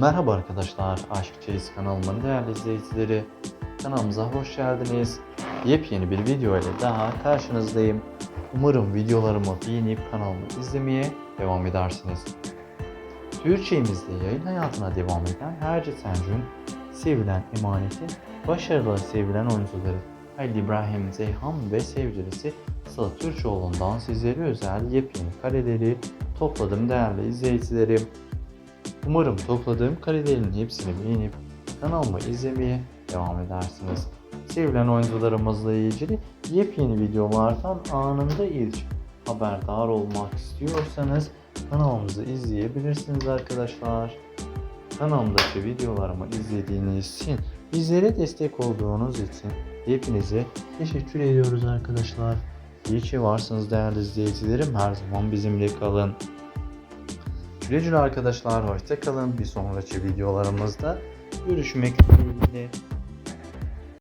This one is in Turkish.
Merhaba arkadaşlar, Aşk Çeyiz kanalımın değerli izleyicileri. Kanalımıza hoş geldiniz. Yepyeni bir video ile daha karşınızdayım. Umarım videolarımı beğenip kanalımı izlemeye devam edersiniz. Türkçemizde yayın hayatına devam eden Herce Sencun, sevilen emaneti, başarılı sevilen oyuncuları Halil İbrahim Zeyhan ve sevgilisi Sıla Türkoğlu'ndan sizlere özel yepyeni kareleri topladım değerli izleyicilerim. Umarım topladığım karelerin hepsini beğenip kanalımı izlemeye devam edersiniz. Sevilen oyuncularımızla ilgili yepyeni videolardan anında ilk haberdar olmak istiyorsanız kanalımızı izleyebilirsiniz arkadaşlar. Kanalımdaki videolarımı izlediğiniz için, bizlere destek olduğunuz için hepinize teşekkür ediyoruz arkadaşlar. İyi ki varsınız değerli izleyicilerim. Her zaman bizimle kalın. Güle güle arkadaşlar. Hoşça kalın. Bir sonraki videolarımızda görüşmek dileğiyle.